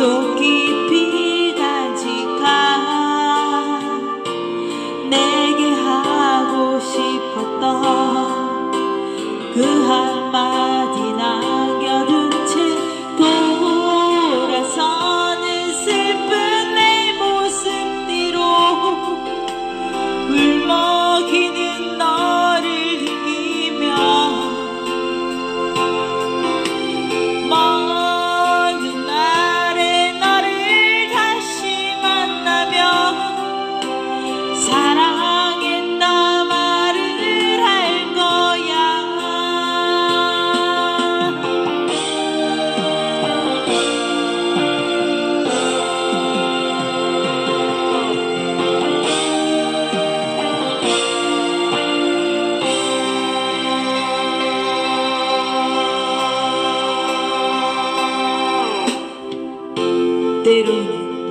sou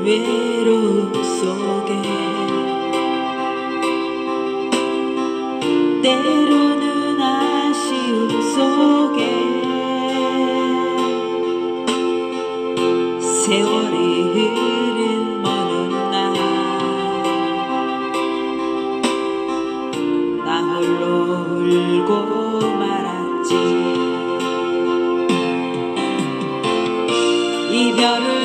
외로움 속에 때로는 아쉬움 속에 세월이 흐른 먼 날 나 홀로 울고 말았지. 이별을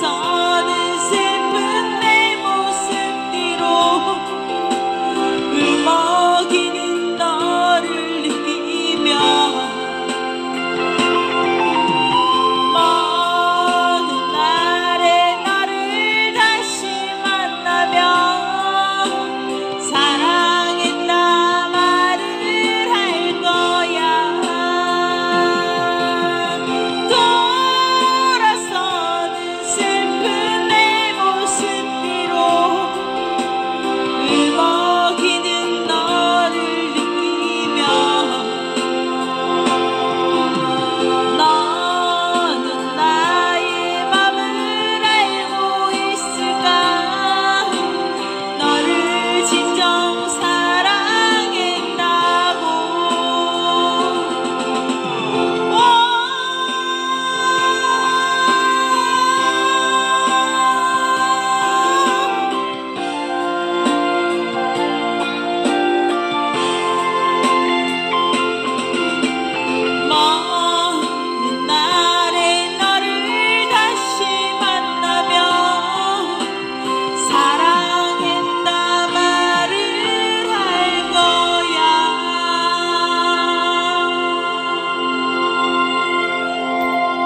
song.